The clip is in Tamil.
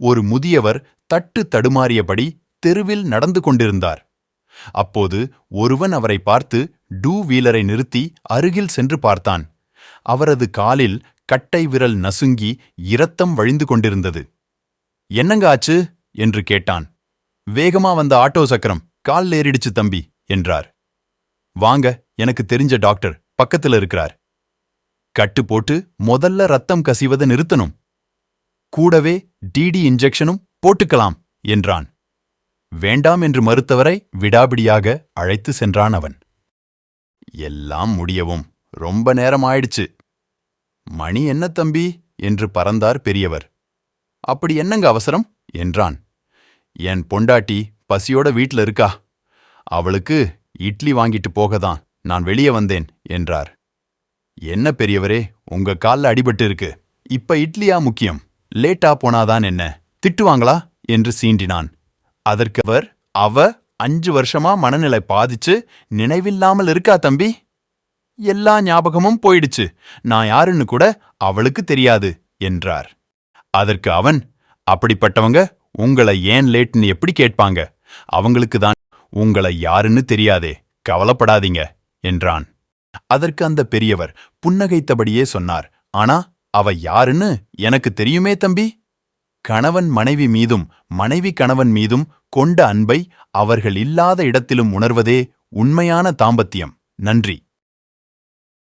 ஒரு முதியவர் தட்டு தடுமாறியபடி தெருவில் நடந்து கொண்டிருந்தார். அப்போது ஒருவன் அவரை பார்த்து டூ வீலரை நிறுத்தி அருகில் சென்று பார்த்தான். அவரது காலில் கட்டை விரல் நசுங்கி இரத்தம் வழிந்து கொண்டிருந்தது. என்னங்க ஆச்சு? என்று கேட்டான். வேகமா வந்த ஆட்டோ சக்கரம். கால் ஏறிடுச்சு தம்பி என்றார். வாங்க எனக்கு தெரிஞ்ச டாக்டர் பக்கத்துல இருக்கிறார். கட்டு போட்டு முதல்ல ரத்தம் கசிவதை நிறுத்தணும். கூடவே டிடி இன்ஜெக்ஷனும் போட்டுக்கலாம் என்றான். வேண்டாம் என்று மறுத்தவரை விடாபிடியாக அழைத்து சென்றான் அவன். எல்லாம் முடியவும் ரொம்ப நேரம் ஆயிடுச்சு மணி என்ன தம்பி? என்று பறந்தார் பெரியவர். அப்படி என்னங்க அவசரம்? என்றான். என் பொண்டாட்டி பசியோட வீட்ல இருக்கா? அவளுக்கு இட்லி வாங்கிட்டு போகதான் நான் வெளியே வந்தேன் என்றார். என்ன பெரியவரே உங்க கால்ல அடிபட்டு இருக்கு. இப்ப இட்லியா முக்கியம்? லேட்டா போனாதான் என்ன? திட்டுவாங்களா? என்று சீண்டினான். அதற்கு அவர் அவ அஞ்சு வருஷமா மனநிலை பாதிச்சு நினைவில்லாமல் இருக்கா தம்பி? எல்லா ஞாபகமும் போயிடுச்சு. நான் யாருன்னு கூட அவளுக்கு தெரியாது என்றார். அதற்கு அவன் அப்படிப்பட்டவங்க உங்களை ஏன் லேட்னு எப்படி கேட்பாங்க? அவங்களுக்கு தான் உங்களை யாருன்னு தெரியாதே கவலைப்படாதீங்க என்றான். அதற்கு அந்த பெரியவர் புன்னகைத்தபடியே சொன்னார். ஆனா அவ யாருன்னு எனக்கு தெரியுமே தம்பி. கணவன் மனைவி மீதும் மனைவி கணவன் மீதும் கொண்ட அன்பை அவர்கள் இல்லாத இடத்திலும் உணர்வதே உண்மையான தாம்பத்தியம். நன்றி.